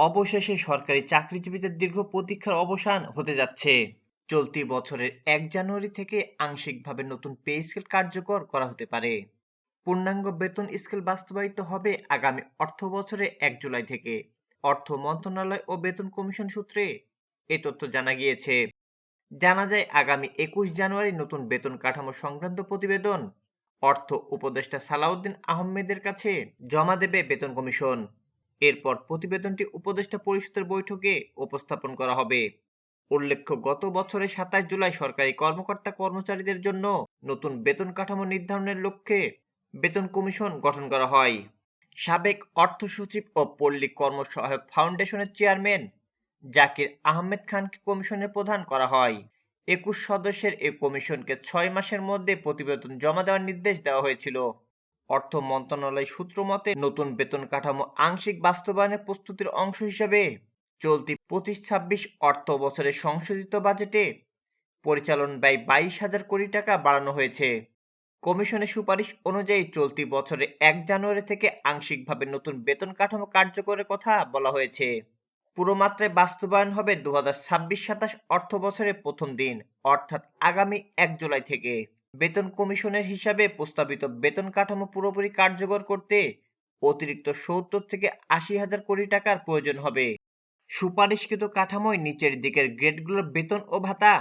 অবশেষে সরকারি চাকরিজীবীদের দীর্ঘ প্রতীক্ষার অবসান হতে যাচ্ছে। চলতি বছরের এক জানুয়ারি থেকে আংশিকভাবে নতুন পে স্কেল কার্যকর করা হতে পারে। পূর্ণাঙ্গ বেতন স্কেল বাস্তবায়িত হবে আগামী অর্থ বছরে এক জুলাই থেকে। অর্থ মন্ত্রণালয় ও বেতন কমিশন সূত্রে এ তথ্য জানা গিয়েছে। জানা যায়, আগামী একুশ জানুয়ারি নতুন বেতন কাঠামো সংক্রান্ত প্রতিবেদন অর্থ উপদেষ্টা সালাউদ্দিন আহমেদের কাছে জমা দেবে বেতন কমিশন। এরপর প্রতিবেদনটি উপদেষ্টা পরিষদের বৈঠকে উপস্থাপন করা হবে। উল্লেখ্য, গত বছরের সাতাশ জুলাই সরকারি কর্মকর্তা কর্মচারীদের জন্য নতুন বেতন কাঠামো নির্ধারণের লক্ষ্যে বেতন কমিশন গঠন করা হয়। সাবেক অর্থ সচিব ও পল্লী কর্মসহায়ক ফাউন্ডেশনের চেয়ারম্যান জাকির আহমেদ খানকে কমিশনের প্রধান করা হয়। একুশ সদস্যের এই কমিশনকে ছয় মাসের মধ্যে প্রতিবেদন জমা দেওয়ার নির্দেশ দেওয়া হয়েছিল। অর্থ মন্ত্রণালয় সূত্র মতে, নতুন বেতন কাঠামো আংশিক বাস্তবায়নের প্রস্তুতির অংশ হিসেবে চলতি পঁচিশ ছাব্বিশ অর্থ বছরের সংশোধিত বাজেটে পরিচালন ব্যয় বাইশ হাজার কোটি টাকা বাড়ানো হয়েছে। কমিশনের সুপারিশ অনুযায়ী চলতি বছরে এক জানুয়ারি থেকে আংশিকভাবে নতুন বেতন কাঠামো কার্যকরের কথা বলা হয়েছে। পুরো মাত্রায় বাস্তবায়ন হবে দু হাজার ছাব্বিশ সাতাশ অর্থ বছরের প্রথম দিন, অর্থাৎ আগামী এক জুলাই থেকে। বেতন কমিশনের হিসাবে প্রস্তাবিত বেতন কাঠামো পুরোপুরি কার্যকর করতে অতিরিক্ত সত্তর থেকে আশি হাজার কোটি টাকার প্রয়োজন হবে। সুপারিশকৃত কাঠামোয় নিচের দিকের গ্রেডগুলোর বেতন ও ভাতা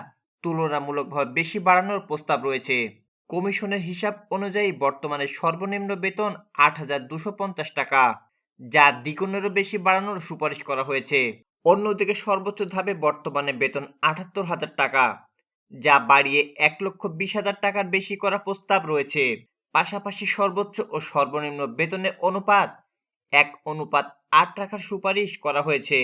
তুলনামূলকভাবে বেশি বাড়ানোর প্রস্তাব রয়েছে। কমিশনের হিসাব অনুযায়ী বর্তমানে সর্বনিম্ন বেতন আট হাজার দুশো পঞ্চাশ টাকা, যা দ্বিগুণেরও বেশি বাড়ানোর সুপারিশ করা হয়েছে। অন্যদিকে সর্বোচ্চ ধাপে বর্তমানে বেতন আটাত্তর হাজার টাকা যা বাড়িয়ে এক লক্ষ বিশ হাজার টাকার বেশি করা প্রস্তাব রয়েছে। পাশাপাশি সর্বোচ্চ ও সর্বনিম্ন বেতনের অনুপাত, এক অনুপাত আট রাখার সুপারিশ করা হয়েছে।